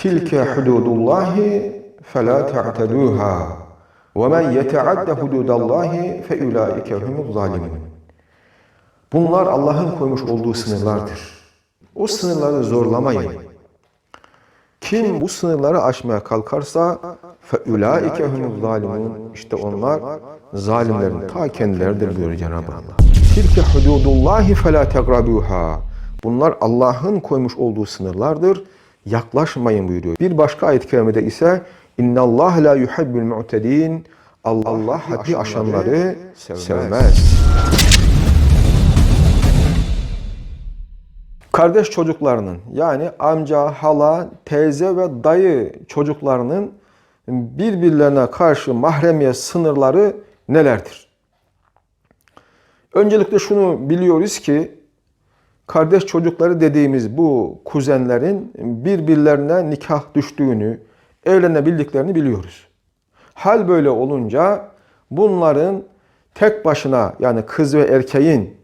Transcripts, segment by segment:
Tilke hududullahi fela ta'teduha. Ve men yeta'adde hududallahi fe ulaike humuz zalimun. Bunlar Allah'ın koymuş olduğu sınırlardır. O sınırları zorlamayın. Kim bu sınırları aşmaya kalkarsa فَاُولَٰئِكَ هُمُ الظَّالِمُونَ İşte onlar zalimlerin ta kendileridir diyor Cenab-ı Allah. Tilke hududullahi فَلَا تَقْرَبُوهَا Bunlar Allah'ın koymuş olduğu sınırlardır. yaklaşmayın buyuruyor. Bir başka ayet-i kerimede ise İnnallah la yuhibbul mu'tedin. Allah, Allah haddi aşanları sevmez. sevmez. Kardeş çocuklarının yani amca, hala, teyze ve dayı çocuklarının birbirlerine karşı mahremiye sınırları nelerdir? Öncelikle şunu biliyoruz ki kardeş çocukları dediğimiz bu kuzenlerin birbirlerine nikah düştüğünü, evlenebildiklerini biliyoruz. Hal böyle olunca bunların tek başına yani kız ve erkeğin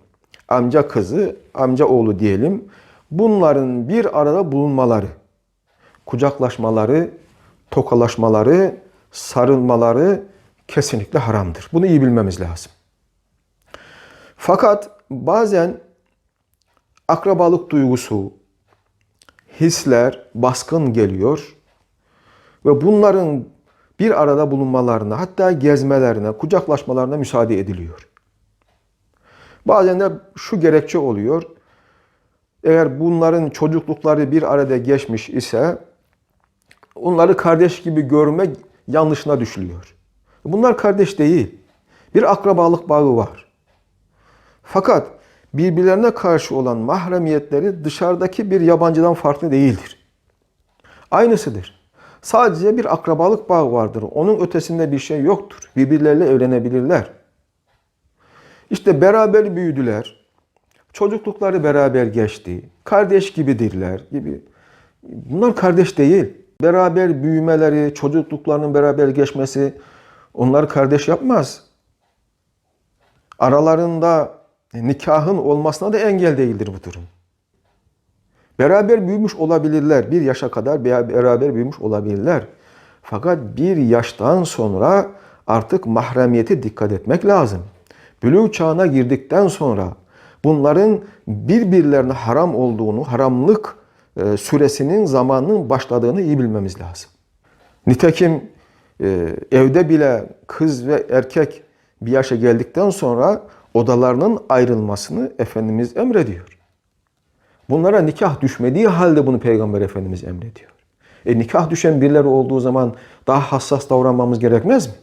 amca kızı, amca oğlu diyelim. Bunların bir arada bulunmaları, kucaklaşmaları, tokalaşmaları, sarılmaları kesinlikle haramdır. Bunu iyi bilmemiz lazım. Fakat bazen akrabalık duygusu, hisler baskın geliyor ve bunların bir arada bulunmalarına, hatta gezmelerine, kucaklaşmalarına müsaade ediliyor. Bazen de şu gerekçe oluyor. Eğer bunların çocuklukları bir arada geçmiş ise onları kardeş gibi görmek yanlışına düşülüyor. Bunlar kardeş değil. Bir akrabalık bağı var. Fakat birbirlerine karşı olan mahremiyetleri dışarıdaki bir yabancıdan farklı değildir. Aynısıdır. Sadece bir akrabalık bağı vardır. Onun ötesinde bir şey yoktur. Birbirleriyle evlenebilirler. İşte beraber büyüdüler. Çocuklukları beraber geçti. Kardeş gibidirler gibi. Bunlar kardeş değil. Beraber büyümeleri, çocukluklarının beraber geçmesi onları kardeş yapmaz. Aralarında nikahın olmasına da engel değildir bu durum. Beraber büyümüş olabilirler. Bir yaşa kadar beraber büyümüş olabilirler. Fakat bir yaştan sonra artık mahremiyete dikkat etmek lazım. Bülüğ çağına girdikten sonra bunların birbirlerine haram olduğunu, haramlık e, süresinin zamanının başladığını iyi bilmemiz lazım. Nitekim e, evde bile kız ve erkek bir yaşa geldikten sonra odalarının ayrılmasını Efendimiz emrediyor. Bunlara nikah düşmediği halde bunu Peygamber Efendimiz emrediyor. E nikah düşen birileri olduğu zaman daha hassas davranmamız gerekmez mi?